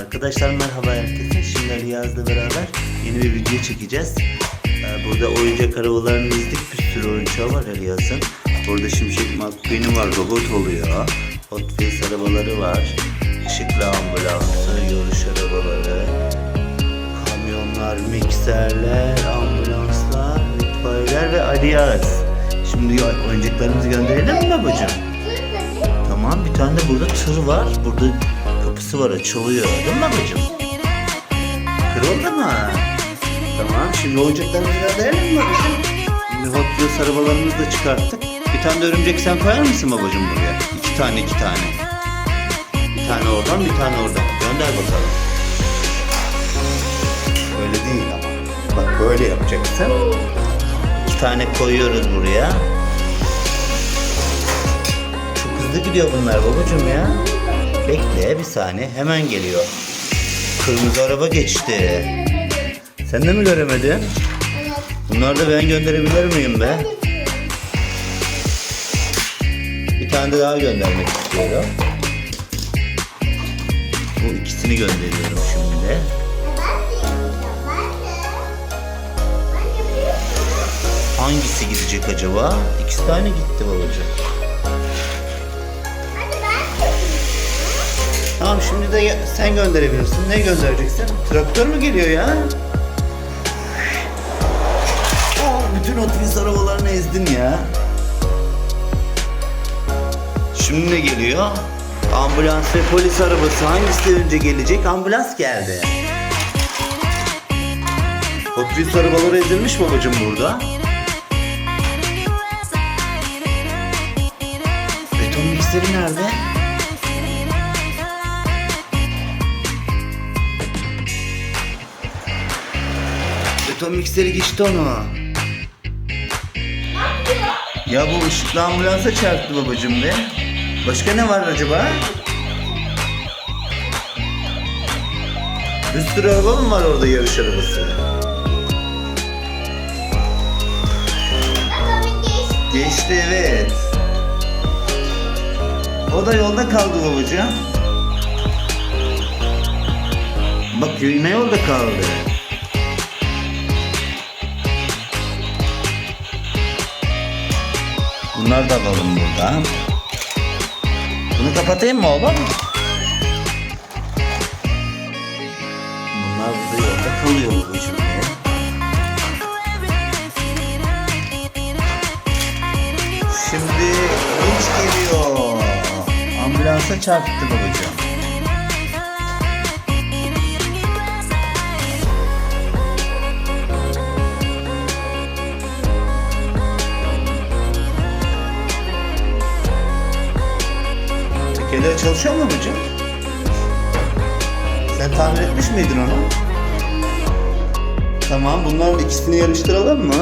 Arkadaşlar merhaba herkese. Şimdi Ali Yaz'la beraber yeni bir video çekeceğiz. Ee, Burada oyuncak arabalarını izledik. Bir sürü oyuncağı var Ali Yaz'ın. Burada Şimşek McQueen'i var. Robot oluyor. Hot Wheels arabaları var. Işıklı ambulansı, yarış arabaları, kamyonlar, mikserler, ambulanslar, itfaiyeler ve Ali Yaz. Şimdi oyuncaklarımızı gönderelim mi babacığım? Tamam bir tane de burada tır var. Burada kapısı var açılıyor. Değil mi babacığım? Kırıldı mı? Tamam şimdi oyuncaklarımızı gönderelim mi babacığım? Şimdi Hot Wheels arabalarımızı da çıkarttık. Bir tane de örümcek sen koyar mısın babacığım buraya? İki tane iki tane. Bir tane oradan bir tane oradan. Gönder bakalım. Öyle değil ama. Bak böyle yapacaksın. İki tane koyuyoruz buraya. Çok hızlı gidiyor bunlar babacığım ya. Bekle bir saniye hemen geliyor. Kırmızı araba geçti. Sen de mi göremedin? Bunları da ben gönderebilir miyim be? Bir tane de daha göndermek istiyorum. Bu ikisini gönderiyorum şimdi. Hangisi gidecek acaba? İkisi tane gitti babacığım. Tamam şimdi de sen gönderebilirsin. Ne göndereceksin? Traktör mü geliyor ya? Oh, bütün otobüs arabalarını ezdin ya. Şimdi ne geliyor? Ambulans ve polis arabası hangisi önce gelecek? Ambulans geldi. Otobüs arabaları ezilmiş babacığım burada. Beton mikseri nerede? Beton mikseri geçti onu. Ya bu ışıklı ambulansa çarptı babacığım be. Başka ne var acaba? Bir sürü araba mı var orada yarış arabası? Geçti evet. O da yolda kaldı babacığım. Bak ne yolda kaldı? Bunları da alalım buradan. Bunu kapatayım mı oğlum? Bunlar burada yolda kalıyor babacığım ya. Şimdi vinç geliyor. Ambulansa çarptı babacığım. Tekerleri çalışıyor mu babacığım? Sen tamir etmiş miydin onu? Tamam bunların ikisini yarıştıralım mı?